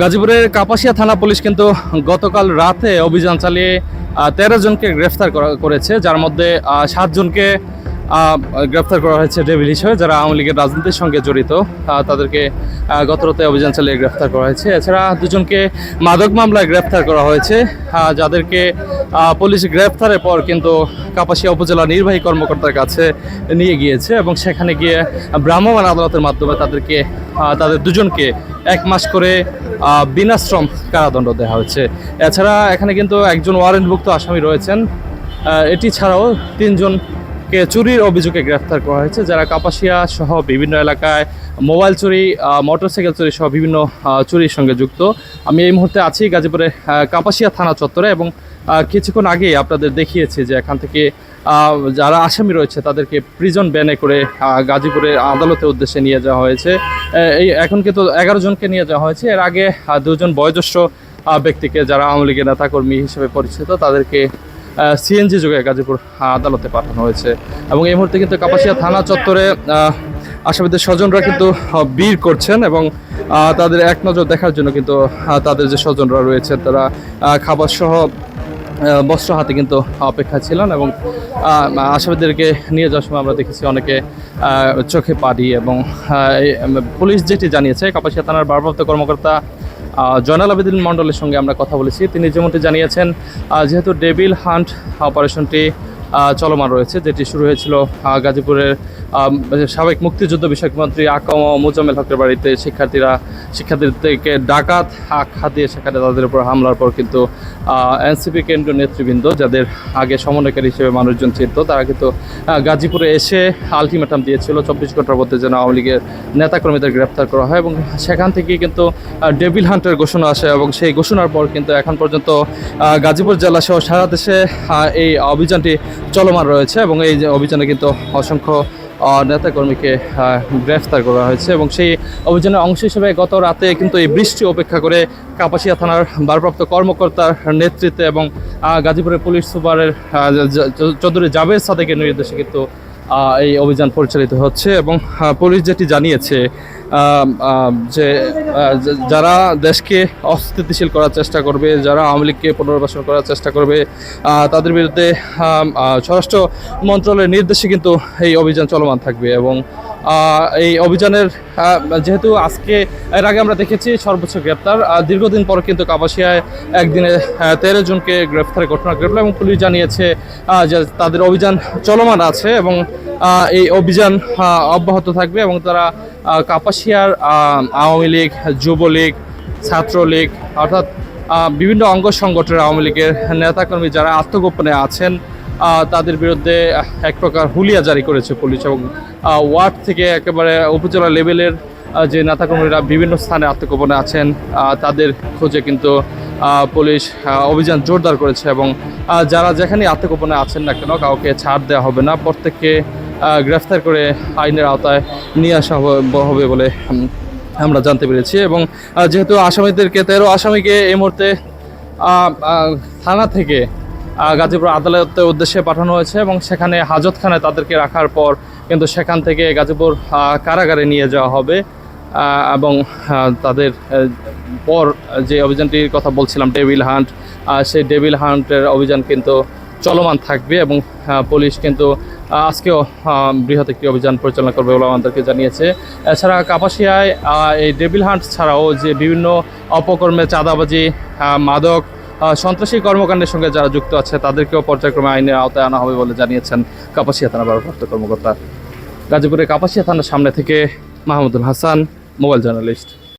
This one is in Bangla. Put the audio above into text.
গাজীপুরের কাপাসিয়া থানা পুলিশ কিন্তু গতকাল রাতে অভিযান চালিয়ে তেরো জনকে গ্রেফতার করা- করেছে যার মধ্যে সাতজনকে আহ, গ্রেফতার করা হয়েছে ডেভিল হিসেবে, যারা আওয়ামী লীগের রাজনীতির সঙ্গে জড়িত। তাদেরকে গতরতে অভিযান চালিয়ে গ্রেফতার করা হয়েছে। এছাড়া দুজনকে মাদক মামলায় গ্রেফতার করা হয়েছে। যাদেরকে পুলিশ গ্রেফতারের পর কিন্তু কাপাসিয়া উপজেলা নির্বাহী কর্মকর্তার কাছে নিয়ে গিয়েছে এবং সেখানে গিয়ে ভ্রাম্যমাণ আদালতের মাধ্যমে তাদেরকে তাদের দুজনকে এক মাস করে বিনাশ্রম কারাদণ্ড দেওয়া হয়েছে। এছাড়া এখানে কিন্তু একজন ওয়ারেন্টভুক্ত আসামি রয়েছেন। এটি ছাড়াও তিনজনকে চুরির অভিযোগে গ্রেফতার করা হয়েছে, যারা কাপাসিয়া সহ বিভিন্ন এলাকায় মোবাইল চুরি মোটরসাইকেল চুরি সহ বিভিন্ন চুরির সঙ্গে যুক্ত। আমি এই মুহূর্তে আছি গাজীপুরে কাপাসিয়া থানা চত্বরে এবং কিছুক্ষণ আগেই আপনাদের দেখিয়েছি যে এখান থেকে যারা আসামি রয়েছে তাদেরকে প্রিজন ব্যানে করে গাজীপুরের আদালতের উদ্দেশ্যে নিয়ে যাওয়া হয়েছে। এই এখন কিন্তু এগারো জনকে নিয়ে যাওয়া হয়েছে। এর আগে দুজন বয়োজ্যেষ্ঠ ব্যক্তিকে যারা আওয়ামী লীগের নেতাকর্মী হিসেবে পরিচিত তাদেরকে সিএনজি যোগে গাজীপুর আদালতে পাঠানো হয়েছে। এবং এই মুহূর্তে কিন্তু কাপাসিয়া থানা চত্বরে আসামিদের স্বজনরা কিন্তু বীর করছেন এবং তাদের এক নজর দেখার জন্য কিন্তু তাদের যে স্বজনরা রয়েছে, তারা খাবার সহ বস্ত্র হাতে কিন্তু অপেক্ষা ছিলেন এবং আসামিদেরকে নিয়ে যাওয়ার সময় আমরা দেখেছি অনেকে চোখে পাড়ি এবং পুলিশ যেটি জানিয়েছে, কাপাসিয়া থানার ভারপ্রাপ্ত কর্মকর্তা জয়নাল আবেদিন মন্ডলের সঙ্গে আমরা কথা বলেছি। তিনি যেমনটি জানিয়েছেন যেহেতু ডেবিল হান্ট অপারেশনটি চলমান রয়েছে, যেটি শুরু হয়েছিল গাজীপুরের সাবেক মুক্তিযুদ্ধ বিষয়ক মন্ত্রী আকাম মোজাম্মেল হকের বাড়িতে। শিক্ষার্থীরা, শিক্ষার্থীদেরকে ডাকাত আখ্যা দিয়ে সেখানে তাদের উপর হামলার পর কিন্তু এনসিপি কেন্দ্রীয় নেতৃবৃন্দ, যাদের আগে সমন্বয়কারী হিসেবে মানুষজন চিনত তারা কিন্তু গাজীপুরে এসে আলটিমেটাম দিয়েছিল। চব্বিশ ঘণ্টার মধ্যে যেন আওয়ামী লীগের নেতাকর্মীদের গ্রেপ্তার করা হয় এবং সেখান থেকেই কিন্তু ডেভিল হান্টের ঘোষণা আসে এবং সেই ঘোষণার পর কিন্তু এখন পর্যন্ত গাজীপুর জেলা সহ সারা দেশে এই অভিযানটি চলমান রয়েছে এবং এই যে অভিযানে কিন্তু অসংখ্য নেতাকর্মীকে গ্রেফতার করা হয়েছে এবং সেই অভিযানের অংশ হিসেবে গত রাতে কিন্তু এই বৃষ্টি অপেক্ষা করে কাপাসিয়া থানার ভারপ্রাপ্ত কর্মকর্তার নেতৃত্বে এবং গাজীপুরের পুলিশ সুপারের চৌধুরী জাভেদ সাদেকের নির্দেশে কিন্তু এই অভিযান পরিচালিত হচ্ছে এবং পুলিশ যেটি জানিয়েছে যে যারা দেশকে অস্থিতিশীল করার চেষ্টা করবে, যারা আওয়ামী লীগকে পুনর্বাসন করার চেষ্টা করবে তাদের বিরুদ্ধে স্বরাষ্ট্র মন্ত্রণালয়ের নির্দেশে কিন্তু এই অভিযান চলমান থাকবে এবং এই অভিযানের যেহেতু আজকে, এর আগে আমরা দেখেছি সর্বোচ্চ গ্রেপ্তার দীর্ঘদিন পর কিন্তু কাপাসিয়ায় একদিনে তেরো জনকে গ্রেফতারের ঘটনা ঘটল এবং পুলিশ জানিয়েছে যে তাদের অভিযান চলমান আছে এবং এই অভিযান অব্যাহত থাকবে এবং তারা কাপাসিয়ার আওয়ামী লীগ, যুবলীগ, ছাত্রলীগ, অর্থাৎ বিভিন্ন অঙ্গ সংগঠনের আওয়ামী লীগের নেতাকর্মী যারা আত্মগোপনে আছেন তাদের বিরুদ্ধে এক প্রকার হুলিয়া জারি করেছে পুলিশ এবং ওয়ার্ড থেকে একেবারে উপজেলা লেভেলের যে নেতাকর্মীরা বিভিন্ন স্থানে আত্মগোপনে আছেন তাদের খোঁজে কিন্তু পুলিশ অভিযান জোরদার করেছে এবং যারা যেখানে আত্মগোপনে আছেন না কেন, কাউকে ছাড় দেওয়া হবে না। প্রত্যেককে গ্রেফতার করে আইনের আওতায় নিয়ে আসা হবে- বলে আমরা জানতে পেরেছি এবং যেহেতু আসামিদেরকে, তেরো আসামিকে এই মুহূর্তে থানা থেকে গাজীপুর আদালতের উদ্দেশ্যে পাঠানো হয়েছে এবং সেখানে হাজতখানায় তাদেরকে রাখার পর কিন্তু সেখান থেকে গাজীপুর কারাগারে নিয়ে যাওয়া হবে। এবং তাদের পর যে অভিযানটির কথা বলছিলাম, ডেভিল হান্ট সেই ডেভিল হান্টের অভিযান কিন্তু চলমান থাকবে এবং পুলিশ কিন্তু আজকেও বৃহৎ একটি অভিযান পরিচালনা করবে বলে আমাদেরকে জানিয়েছে। এছাড়া কাপাসিয়ায় এই ডেভিল হান্ট ছাড়াও যে বিভিন্ন অপকর্মে চাঁদাবাজি মাদক সন্ত্রাসী কর্মকাণ্ডের সঙ্গে যারা যুক্ত আছে, তাদেরকেও পর্যায়ক্রমে আইনের আওতায় আনা হবে বলে জানিয়েছেন কাপাসিয়া থানা ভারপ্রাপ্ত কর্মকর্তা। গাজীপুরের কাপাসিয়া থানার সামনে থেকে মাহমুদুল হাসান, মোবাইল জার্নালিস্ট।